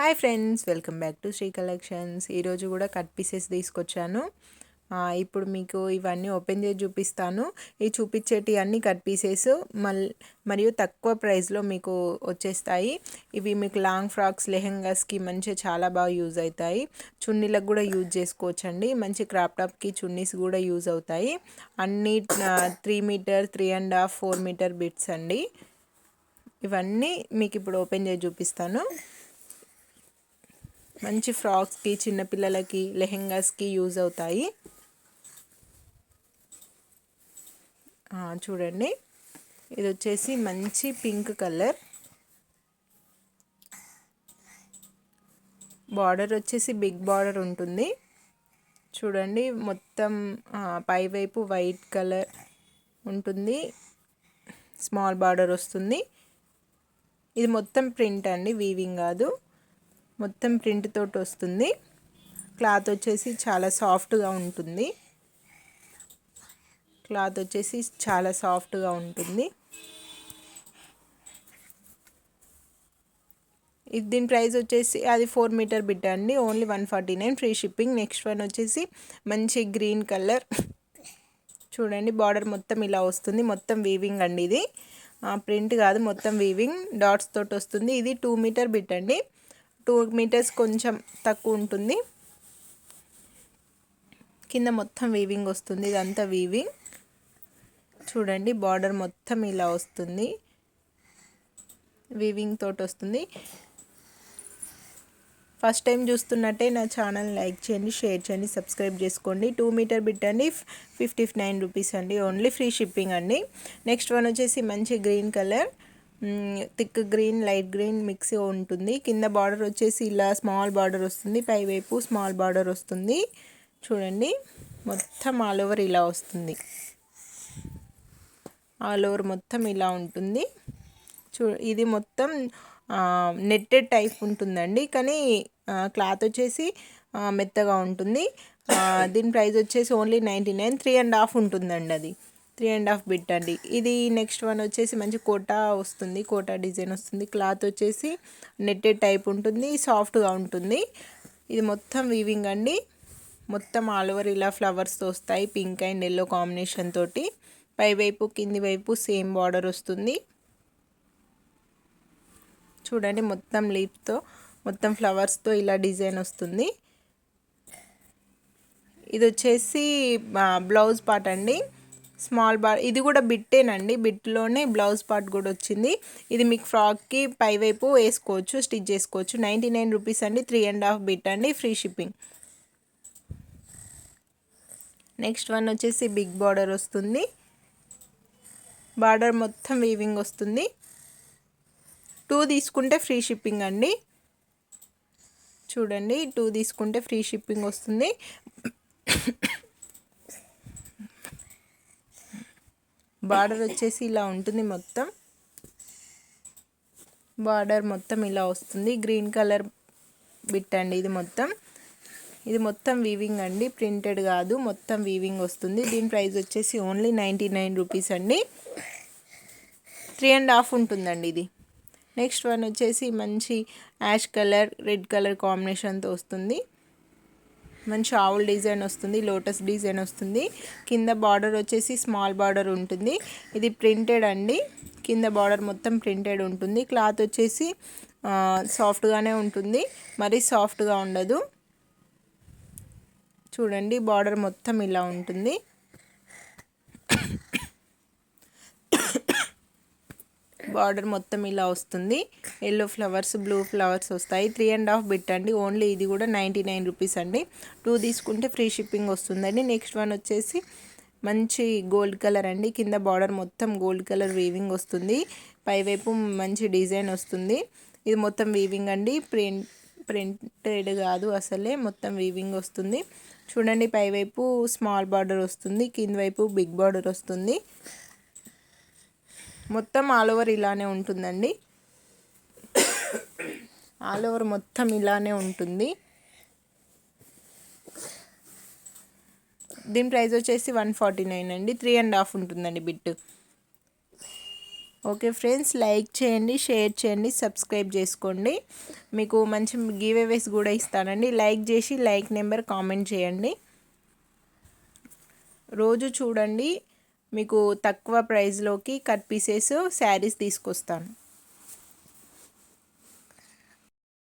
Hi friends welcome back to Shri collections. ఈరోజు కూడా cut pieces తీసుకొచ్చాను. ఇప్పుడు మీకు ఇవన్నీ ఓపెన్ చేసి చూపిస్తాను. ఈ చూపించేటి అన్ని కట్ పీసెస్ మల్ మరియు తక్కువ ప్రైస్లో మీకు వచ్చేస్తాయి. ఇవి మీకు లాంగ్ ఫ్రాక్స్ లెహెంగాస్కి మంచిగా చాలా బాగా యూజ్ అవుతాయి. చున్నీలకు కూడా యూజ్ చేసుకోవచ్చండి. మంచి క్రాప్ టాప్కి చున్నీస్ కూడా యూజ్ అవుతాయి. అన్ని three meter three and half four meter bits అండి. ఇవన్నీ మీకు ఇప్పుడు ఓపెన్ చేసి చూపిస్తాను. మంచి ఫ్రాక్స్కి చిన్నపిల్లలకి లెహెంగాస్కి యూజ్ అవుతాయి. చూడండి. ఇది వచ్చేసి మంచి పింక్ కలర్. బార్డర్ వచ్చేసి బిగ్ బార్డర్ ఉంటుంది. చూడండి మొత్తం పైవైపు వైట్ కలర్ ఉంటుంది. స్మాల్ బార్డర్ వస్తుంది. ఇది మొత్తం ప్రింట్ అండి వీవింగ్ కాదు. మొత్తం ప్రింట్ తోటి వస్తుంది. క్లాత్ వచ్చేసి చాలా సాఫ్ట్గా ఉంటుంది. క్లాత్ వచ్చేసి చాలా సాఫ్ట్గా ఉంటుంది. ఇది దీని ప్రైస్ వచ్చేసి అది ఫోర్ మీటర్ బిట్ అండి. Only one forty nine free shipping. Next one వచ్చేసి మంచి గ్రీన్ కలర్. చూడండి బార్డర్ మొత్తం ఇలా వస్తుంది. మొత్తం వీవింగ్ అండి ఇది. ప్రింట్ కాదు మొత్తం వీవింగ్ డాట్స్ తోటి వస్తుంది. ఇది టూ మీటర్ బిట్ అండి. టూ మీటర్స్ కొంచెం తక్కువ ఉంటుంది. కింద మొత్తం వీవింగ్ వస్తుంది ఇదంతా వీవింగ్ చూడండి బార్డర్ మొత్తం ఇలా వస్తుంది. వీవింగ్ తోటి వస్తుంది. ఫస్ట్ టైం చూస్తున్నట్టే నా ఛానల్ లైక్ చేయండి షేర్ చేయండి సబ్స్క్రైబ్ చేసుకోండి. టూ మీటర్ బిట్ అండి ఫిఫ్టీ నైన్ రూపీస్ అండి. ఓన్లీ ఫ్రీ షిప్పింగ్ అండి. నెక్స్ట్ వన్ వచ్చేసి మంచి green colour thick green light green mix ఉంటుంది. కింద బార్డర్ వచ్చేసి ఇలా స్మాల్ బార్డర్ వస్తుంది. పైవైపు స్మాల్ బార్డర్ వస్తుంది. చూడండి. మొత్తం ఆల్ ఓవర్ ఇలా వస్తుంది. ఆల్ ఓవర్ మొత్తం ఇలా ఉంటుంది. చూ ఇది మొత్తం నెట్టెడ్ టైప్ ఉంటుందండి. కానీ క్లాత్ వచ్చేసి మెత్తగా ఉంటుంది. దీని ప్రైస్ వచ్చేసి only ninety nine three and half ఉంటుందండి అది. త్రీ అండ్ హాఫ్ బిట్ అండి. ఇది నెక్స్ట్ వన్ వచ్చేసి మంచి కోటా వస్తుంది కోటా డిజైన్ వస్తుంది. క్లాత్ వచ్చేసి నెట్టెడ్ టైప్ ఉంటుంది సాఫ్ట్గా ఉంటుంది. ఇది మొత్తం వీవింగ్ అండి. మొత్తం ఆల్ ఓవర్ ఇలా ఫ్లవర్స్తో వస్తాయి పింక్ అండ్ ఎల్లో కాంబినేషన్ తోటి. పైవైపు కింది వైపు సేమ్ బార్డర్ వస్తుంది. చూడండి మొత్తం లీఫ్తో మొత్తం ఫ్లవర్స్తో ఇలా డిజైన్ వస్తుంది. ఇది వచ్చేసి బ్లౌజ్ పార్ట్ అండి. Small bar. ఇది కూడా బిట్టేనండి. బిట్లోనే బ్లౌజ్ పార్ట్ కూడా వచ్చింది. ఇది మీకు ఫ్రాక్కి పైవైపు వేసుకోవచ్చు స్టిచ్ చేసుకోవచ్చు. నైంటీ నైన్ రూపీస్ అండి. త్రీ అండ్ హాఫ్ బిట్ అండి. Free shipping. నెక్స్ట్ వన్ వచ్చేసి బిగ్ బార్డర్ వస్తుంది. బార్డర్ మొత్తం వీవింగ్ వస్తుంది. టూ తీసుకుంటే ఫ్రీ షిప్పింగ్ అండి. చూడండి. టూ తీసుకుంటే ఫ్రీ షిప్పింగ్ వస్తుంది. బార్డర్ వచ్చేసి ఇలా ఉంటుంది మొత్తం. బార్డర్ మొత్తం ఇలా వస్తుంది. గ్రీన్ కలర్ బిట్ అండి ఇది మొత్తం. ఇది మొత్తం వీవింగ్ అండి. ప్రింటెడ్ కాదు మొత్తం వీవింగ్ వస్తుంది. దీని ప్రైస్ వచ్చేసి ఓన్లీ నైంటీ నైన్ రూపీస్ అండి. త్రీ అండ్ హాఫ్ ఉంటుందండి ఇది. నెక్స్ట్ వన్ వచ్చేసి మంచి యాష్ కలర్ రెడ్ కలర్ కాంబినేషన్తో వస్తుంది. మంచి ఆవుల్ డిజైన్ వస్తుంది లోటస్ డిజైన్ వస్తుంది. కింద బార్డర్ వచ్చేసి స్మాల్ బార్డర్ ఉంటుంది. ఇది ప్రింటెడ్ అండి. కింద బార్డర్ మొత్తం ప్రింటెడ్ ఉంటుంది. క్లాత్ వచ్చేసి సాఫ్ట్గానే ఉంటుంది. మరీ సాఫ్ట్గా ఉండదు. చూడండి బార్డర్ మొత్తం ఇలా ఉంటుంది. బార్డర్ మొత్తం ఇలా వస్తుంది. ఎల్లో ఫ్లవర్స్ బ్లూ ఫ్లవర్స్ వస్తాయి. త్రీ అండ్ హాఫ్ బిట్ అండి. ఓన్లీ ఇది కూడా నైంటీ నైన్ రూపీస్ అండి. టూ తీసుకుంటే ఫ్రీ షిప్పింగ్ వస్తుందండి. నెక్స్ట్ వన్ వచ్చేసి మంచి గోల్డ్ కలర్ అండి. కింద బార్డర్ మొత్తం గోల్డ్ కలర్ వీవింగ్ వస్తుంది. పైవైపు మంచి డిజైన్ వస్తుంది. ఇది మొత్తం వీవింగ్ అండి. ప్రింట్ ప్రింటెడ్ కాదు అసలే. మొత్తం వీవింగ్ వస్తుంది. చూడండి పైవైపు స్మాల్ బార్డర్ వస్తుంది. కింద వైపు బిగ్ బార్డర్ వస్తుంది. మొత్తం ఆల్ ఓవర్ ఇలానే ఉంటుందండి. ఆల్ ఓవర్ మొత్తం ఇలానే ఉంటుంది. దీని ప్రైస్ వచ్చేసి వన్ ఫార్టీ నైన్ అండి. త్రీ అండ్ హాఫ్ ఉంటుందండి బిట్. ఓకే ఫ్రెండ్స్ లైక్ చేయండి షేర్ చేయండి సబ్స్క్రైబ్ చేసుకోండి. మీకు మంచి గివేవేస్ కూడా ఇస్తానండి. లైక్ చేసి లైక్ నెంబర్ కామెంట్ చేయండి. రోజు చూడండి. మీకు తక్కువ ప్రైస్లోకి కట్ పీసెస్ శారీస్ తీసుకొస్తాను.